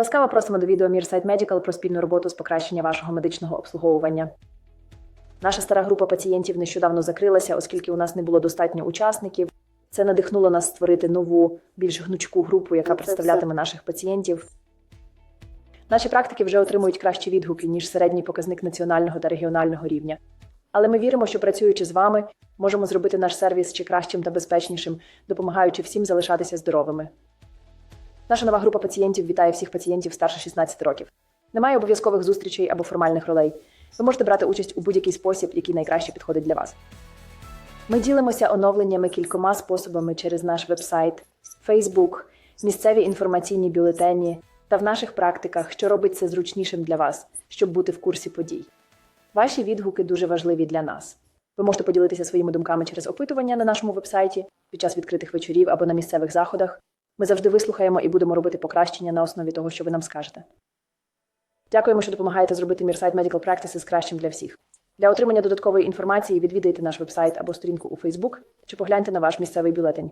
Ласкаво просимо до відео Мірсайт Medical про спільну роботу з покращення вашого медичного обслуговування. Наша стара група пацієнтів нещодавно закрилася, оскільки у нас не було достатньо учасників. Це надихнуло нас створити нову, більш гнучку групу, яка представлятиме наших пацієнтів. Наші практики вже отримують кращі відгуки, ніж середній показник національного та регіонального рівня. Але ми віримо, що працюючи з вами, можемо зробити наш сервіс ще кращим та безпечнішим, допомагаючи всім залишатися здоровими. Наша нова група пацієнтів вітає всіх пацієнтів старше 16 років. Немає обов'язкових зустрічей або формальних ролей. Ви можете брати участь у будь-який спосіб, який найкраще підходить для вас. Ми ділимося оновленнями кількома способами через наш вебсайт, Facebook, місцеві інформаційні бюлетені та в наших практиках, що робить це зручнішим для вас, щоб бути в курсі подій. Ваші відгуки дуже важливі для нас. Ви можете поділитися своїми думками через опитування на нашому вебсайті під час відкритих вечорів або на місцевих заходах. Ми завжди вислухаємо і будемо робити покращення на основі того, що ви нам скажете. Дякуємо, що допомагаєте зробити Мірсайт Medical Practices кращим для всіх. Для отримання додаткової інформації відвідайте наш вебсайт або сторінку у Facebook чи погляньте на ваш місцевий бюлетень.